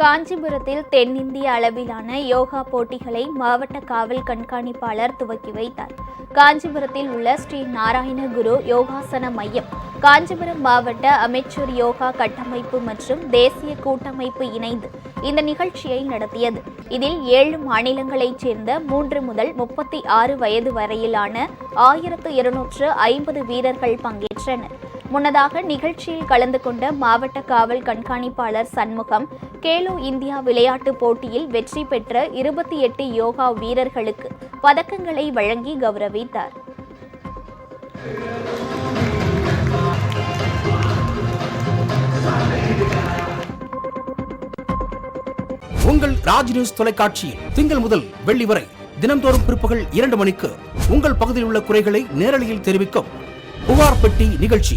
காஞ்சிபுரத்தில் தென்னிந்திய அளவிலான யோகா போட்டிகளை மாவட்ட காவல் கண்காணிப்பாளர் துவக்கி வைத்தார். காஞ்சிபுரத்தில் உள்ள ஸ்ரீ நாராயண குரு யோகாசன மையம் காஞ்சிபுரம் மாவட்ட அமைச்சர் யோகா கட்டமைப்பு மற்றும் தேசிய கூட்டமைப்பு இணைந்து இந்த நிகழ்ச்சியை நடத்தியது. இதில் ஏழு மாநிலங்களைச் சேர்ந்த மூன்று முதல் முப்பத்தி ஆறு வயது வரையிலான ஆயிரத்து இருநூற்று ஐம்பது வீரர்கள் பங்கேற்றனர். முன்னதாக நிகழ்ச்சியில் கலந்து கொண்ட மாவட்ட காவல் கண்காணிப்பாளர் சண்முகம் கேலோ இந்தியா விளையாட்டுப் போட்டியில் வெற்றி பெற்ற இருபத்தி எட்டு யோகா வீரர்களுக்கு பதக்கங்களை வழங்கி கௌரவித்தார். உங்கள் ராஜ் நியூஸ் தொலைக்காட்சியில் திங்கள் முதல் வெள்ளி வரை தினந்தோறும் பிற்பகல் இரண்டு மணிக்கு உங்கள் பகுதியில் உள்ள குறைகளை நேரலையில் தெரிவிக்கும் புகார் பெட்டி நிகழ்ச்சி.